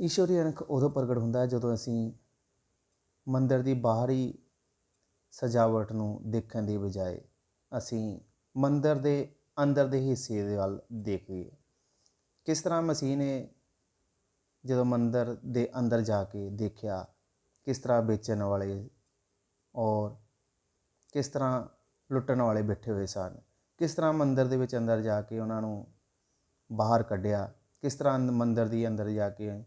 ਈਸ਼ਵਰੀ ਅਣਖ ਉਦੋਂ ਪ੍ਰਗਟ ਹੁੰਦਾ ਹੈ ਜਦੋਂ ਅਸੀਂ ਮੰਦਰ ਦੀ ਬਾਹਰੀ ਸਜਾਵਟ ਨੂੰ ਦੇਖਣ ਦੀ ਬਜਾਏ ਅਸੀਂ ਮੰਦਰ ਦੇ ਅੰਦਰ ਦੇ ਹਿੱਸੇ ਦੇ ਵੱਲ ਦੇਖੀਏ। ਕਿਸ ਤਰ੍ਹਾਂ ਮਸੀਹ ਨੇ ਜਦੋਂ ਮੰਦਰ ਦੇ ਅੰਦਰ ਜਾ ਕੇ ਦੇਖਿਆ, ਕਿਸ ਤਰ੍ਹਾਂ ਵੇਚਣ ਵਾਲੇ ਔਰ ਕਿਸ ਤਰ੍ਹਾਂ ਲੁੱਟਣ ਵਾਲੇ ਬੈਠੇ ਹੋਏ ਸਨ, ਕਿਸ ਤਰ੍ਹਾਂ ਮੰਦਰ ਦੇ ਵਿੱਚ ਅੰਦਰ ਜਾ ਕੇ ਉਹਨਾਂ ਨੂੰ ਬਾਹਰ ਕੱਢਿਆ, ਕਿਸ ਤਰ੍ਹਾਂ ਅੰਦ- ਮੰਦਰ ਦੀ ਅੰਦਰ ਜਾ ਕੇ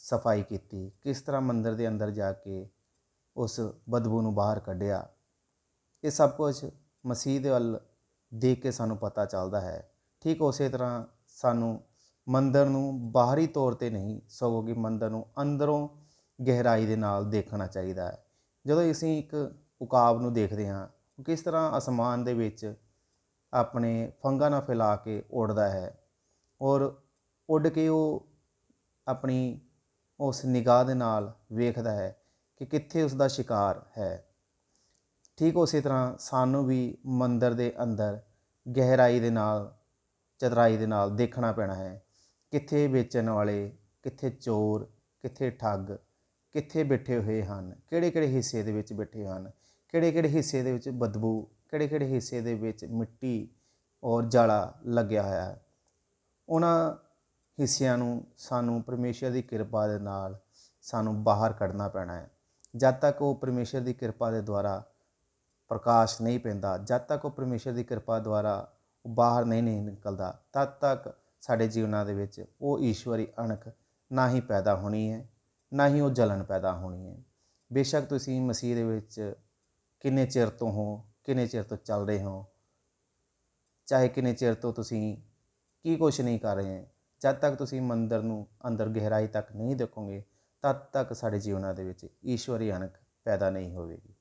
ਸਫ਼ਾਈ ਕੀਤੀ। ਕਿਸ ਤਰ੍ਹਾਂ ਮੰਦਰ ਦੇ ਅੰਦਰ ਜਾ ਕੇ ਉਸ ਬਦਬੂ ਨੂੰ ਬਾਹਰ ਕੱਢਿਆ। ਇਹ ਸਭ ਕੁਝ ਮਸੀਹ ਦੇ ਵੱਲ ਦੇਖ ਕੇ ਸਾਨੂੰ ਪਤਾ ਚੱਲਦਾ ਹੈ। ਠੀਕ ਉਸੇ ਤਰ੍ਹਾਂ ਸਾਨੂੰ ਮੰਦਰ ਨੂੰ ਬਾਹਰੀ ਤੌਰ ਤੇ ਨਹੀਂ, ਸਗੋਂ ਕਿ ਮੰਦਰ ਨੂੰ ਅੰਦਰੋਂ ਗਹਿਰਾਈ ਦੇ ਨਾਲ ਦੇਖਣਾ ਚਾਹੀਦਾ ਹੈ। ਜਦੋਂ ਅਸੀਂ ਇੱਕ ਉਕਾਬ ਨੂੰ ਦੇਖਦੇ ਹਾਂ ਕਿਸ ਤਰ੍ਹਾਂ ਅਸਮਾਨ ਦੇ ਵਿੱਚ ਆਪਣੇ ਫੰਗਾਂ ਨਾਲ ਫੈਲਾ ਕੇ ਉੱਡਦਾ ਹੈ ਔਰ ਉੱਡ ਕੇ ਉਹ ਆਪਣੀ ਉਸ ਨਿਗਾਹ ਦੇ ਨਾਲ ਵੇਖਦਾ ਹੈ ਕਿ ਕਿੱਥੇ ਉਸ ਦਾ ਸ਼ਿਕਾਰ ਹੈ। ਠੀਕ ਉਸੇ ਤਰ੍ਹਾਂ ਸਾਨੂੰ ਵੀ ਮੰਦਰ ਦੇ ਅੰਦਰ ਗਹਿਰਾਈ ਦੇ ਨਾਲ ਚਤਰਾਈ ਦੇ ਨਾਲ ਦੇਖਣਾ ਪੈਣਾ ਹੈ। ਕਿੱਥੇ ਵੇਚਣ ਵਾਲੇ, ਕਿੱਥੇ ਚੋਰ, ਕਿੱਥੇ ਠੱਗ, ਕਿੱਥੇ ਬੈਠੇ ਹੋਏ ਹਨ ਕਿਹੜੇ ਕਿਹੜੇ ਹਿੱਸੇ ਦੇ ਵਿੱਚ ਬੈਠੇ ਹਨ ਕਿਹੜੇ ਕਿਹੜੇ ਹਿੱਸੇ ਦੇ ਵਿੱਚ ਬਦਬੂ ਕਿਹੜੇ ਕਿਹੜੇ ਹਿੱਸੇ ਦੇ ਵਿੱਚ ਮਿੱਟੀ ਔਰ ਜਾਲਾ ਲੱਗਿਆ ਹੋਇਆ ਹੈ। ਉਹਨਾਂ ਹਿੱਸਿਆਂ ਨੂੰ, ਸਾਨੂੰ ਪਰਮੇਸ਼ਰ ਦੀ ਕਿਰਪਾ ਦੇ ਨਾਲ ਸਾਨੂੰ ਬਾਹਰ ਕੱਢਣਾ ਪੈਣਾ ਹੈ। ਜਦ ਤੱਕ ਉਹ ਪਰਮੇਸ਼ਰ ਦੀ ਕਿਰਪਾ ਦੇ ਦੁਆਰਾ ਪ੍ਰਕਾਸ਼ ਨਹੀਂ ਪੈਂਦਾ, ਜਦ ਤੱਕ ਉਹ ਪਰਮੇਸ਼ਰ ਦੀ ਕਿਰਪਾ ਦੁਆਰਾ ਬਾਹਰ ਨਹੀਂ ਨਹੀਂ ਨਿਕਲਦਾ, ਤਦ ਤੱਕ ਸਾਡੇ ਜੀਵਨਾਂ ਦੇ ਵਿੱਚ ਉਹ ਈਸ਼ਵਰੀ ਅਣਖ ਨਾ ਹੀ ਪੈਦਾ ਹੋਣੀ ਹੈ, ਨਾ ਹੀ ਉਹ ਜਲਨ ਪੈਦਾ ਹੋਣੀ ਹੈ। ਬੇਸ਼ੱਕ ਤੁਸੀਂ ਮਸੀਹ ਦੇ ਵਿੱਚ ਕਿੰਨੇ ਚਿਰ ਤੋਂ ਹੋ, ਕਿੰਨੇ ਚਿਰ ਤੋਂ ਚੱਲ ਰਹੇ ਹੋ, ਚਾਹੇ ਕਿੰਨੇ ਚਿਰ ਤੋਂ ਤੁਸੀਂ ਕੀ ਕੁਛ ਨਹੀਂ ਕਰ ਰਹੇ ਜਦ ਤੱਕ ਤੁਸੀਂ ਮੰਦਰ ਨੂੰ ਅੰਦਰ ਗਹਿਰਾਈ ਤੱਕ ਨਹੀਂ ਦੇਖੋਗੇ, ਤਦ ਤੱਕ ਸਾਡੇ ਜੀਵਨਾਂ ਦੇ ਵਿੱਚ ਈਸ਼ਵਰੀ ਅਣਖ ਪੈਦਾ ਨਹੀਂ ਹੋਵੇਗੀ।